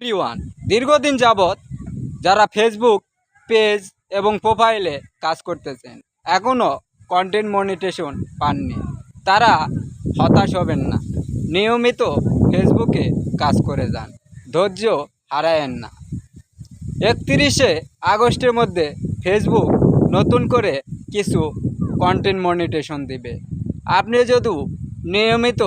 প্রিওয়ান দীর্ঘদিন যাবৎ যারা ফেসবুক পেজ এবং প্রোফাইলে কাজ করতেছেন এখনও কন্টেন্ট মনিটেশন পাননি। তারা হতাশ হবেন না। নিয়মিত ফেসবুকে কাজ করে যান, ধৈর্য হারায়েন না। একত্রিশে আগস্টের মধ্যে ফেসবুক নতুন করে কিছু কন্টেন্ট মনিটেশন দিবে। আপনি যদি নিয়মিত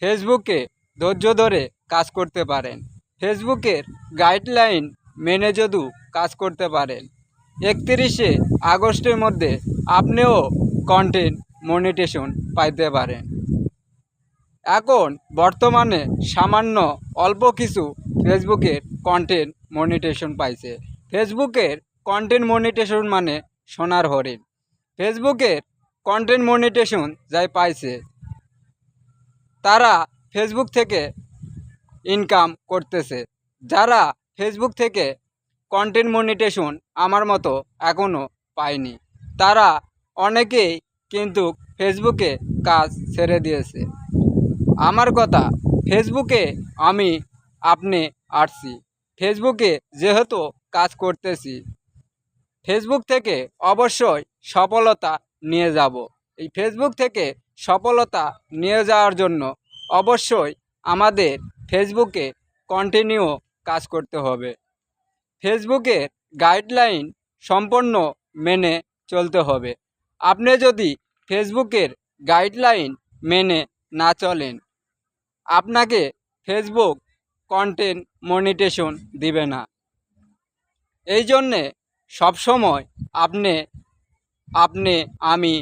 ফেসবুকে ধৈর্য ধরে কাজ করতে পারেন ফেসবুকের গাইডলাইন মেনে যদি কাজ করতে পারেন। একত্রিশে আগস্টের মধ্যে আপনিও কন্টেন্ট মনিটেশন পাইতে পারেন। এখন বর্তমানে সামান্য অল্প কিছু ফেসবুকের কন্টেন্ট মনিটেশন পাইছে। ফেসবুকের কন্টেন্ট মনিটেশন মানে সোনার হরিণ। ফেসবুকের কন্টেন্ট মনিটেশন যাই পাইছে, তারা ফেসবুক থেকে ইনকাম করতেছে। যারা ফেসবুক থেকে কন্টেন্ট মনিটেশন আমার মতো এখনও পায়নি, তারা অনেকেই কিন্তু ফেসবুকে কাজ ছেড়ে দিয়েছে। আমার কথা ফেসবুকে আমি আপনি আসছি। ফেসবুকে যেহেতু কাজ করতেছি ফেসবুক থেকে অবশ্যই সফলতা নিয়ে যাব। এই ফেসবুক থেকে সফলতা নিয়ে যাওয়ার জন্য অবশ্যই আমাদের ফেসবুকে কন্টিনিউ কাজ করতে হবে। ফেসবুকের গাইডলাইন সম্পূর্ণ মেনে চলতে হবে। আপনি যদি ফেসবুকের গাইডলাইন মেনে না চলেন, আপনাকে ফেসবুক কন্টেন্ট মনিটেশন দিবে না। এই জন্যে সবসময় আপনি আপনি, আমি,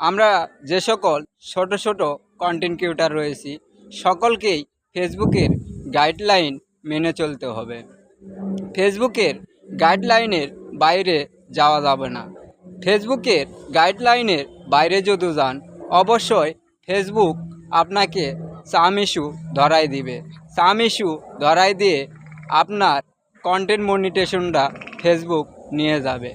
আমরা যে সকল ছোট ছোট কন্টেন্ট ক্রিয়েটার রয়েছি, সকলকেই ফেসবুকের গাইডলাইন মেনে চলতে হবে। ফেসবুকের গাইডলাইনের বাইরে যাওয়া যাবে না। ফেসবুকের গাইডলাইনের বাইরে যদি যান, অবশ্যই ফেসবুক আপনাকে সামিশু ধরাই দিবে। সামিশু ধরাই দিয়ে আপনার কন্টেন্ট মনিটেশনটা ফেসবুক নিয়ে যাবে।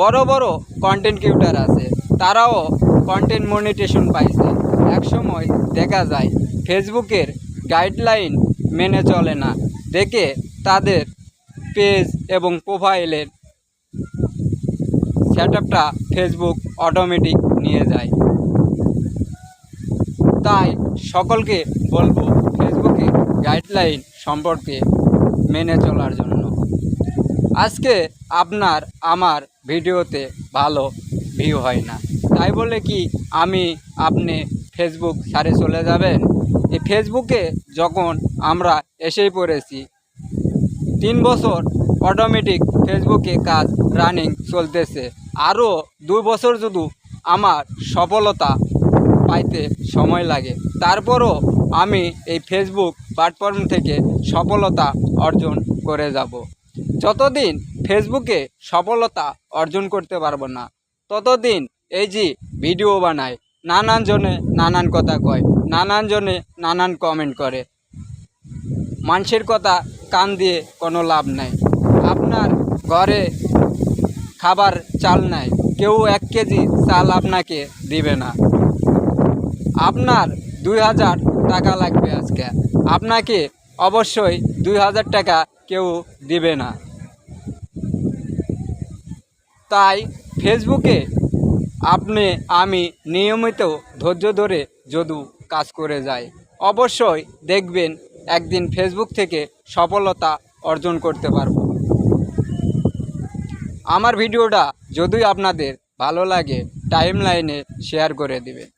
বড় বড় কন্টেন্ট ক্রিয়েটার আছে, তারাও কন্টেন্ট মনিটেশন পাইছে। একসময় দেখা যায়, ফেসবুকের গাইডলাইন মেনে চলে না। দেখে তাদের পেজ এবং প্রোফাইলের সেট আপটা ফেসবুক অটোমেটিক নিয়ে যায়। তাই সকলকে বলব, ফেসবুকে গাইডলাইন সম্পর্কে মেনে চলার জন্য। আজকে আপনার আমার ভিডিওতে ভালো ভিউ হয় না। তাই বলে কি আমি আপনি ফেসবুক ছাড়ে চলে যাবেন? এই ফেসবুকে যখন আমরা এসেই পড়েছি, তিন বছর অটোমেটিক ফেসবুকে কাজ রানিং চলতেছে। আরও দুই বছর যদি আমার সফলতা পাইতে সময় লাগে, তারপরও আমি এই ফেসবুক প্ল্যাটফর্ম থেকে সফলতা অর্জন করে যাব। যতদিন ফেসবুকে সফলতা অর্জন করতে পারব না, ততদিন এই যে ভিডিও বানায় নানান জনে নানান কথা কয়, নানান জনে নানান কমেন্ট করে। মানুষের কথা কান দিয়ে কোনো লাভ নাই। আপনার ঘরে খাবার চাল নাই, কেউ এক কেজি চাল আপনাকে দিবে না। আপনার দুই হাজার টাকা লাগবে আজকে। আপনাকে অবশ্যই দুই হাজার টাকা কেউ দিবে না। তাই ফেসবুকে আপনি, আমি নিয়মিত ধৈর্য ধরে যদু কাজ করে যাই। অবশ্যই দেখবেন একদিন ফেসবুক থেকে সফলতা অর্জন করতে পারব। আমার ভিডিওটা যদি আপনাদের ভালো লাগে টাইম লাইনে শেয়ার করে দিবেন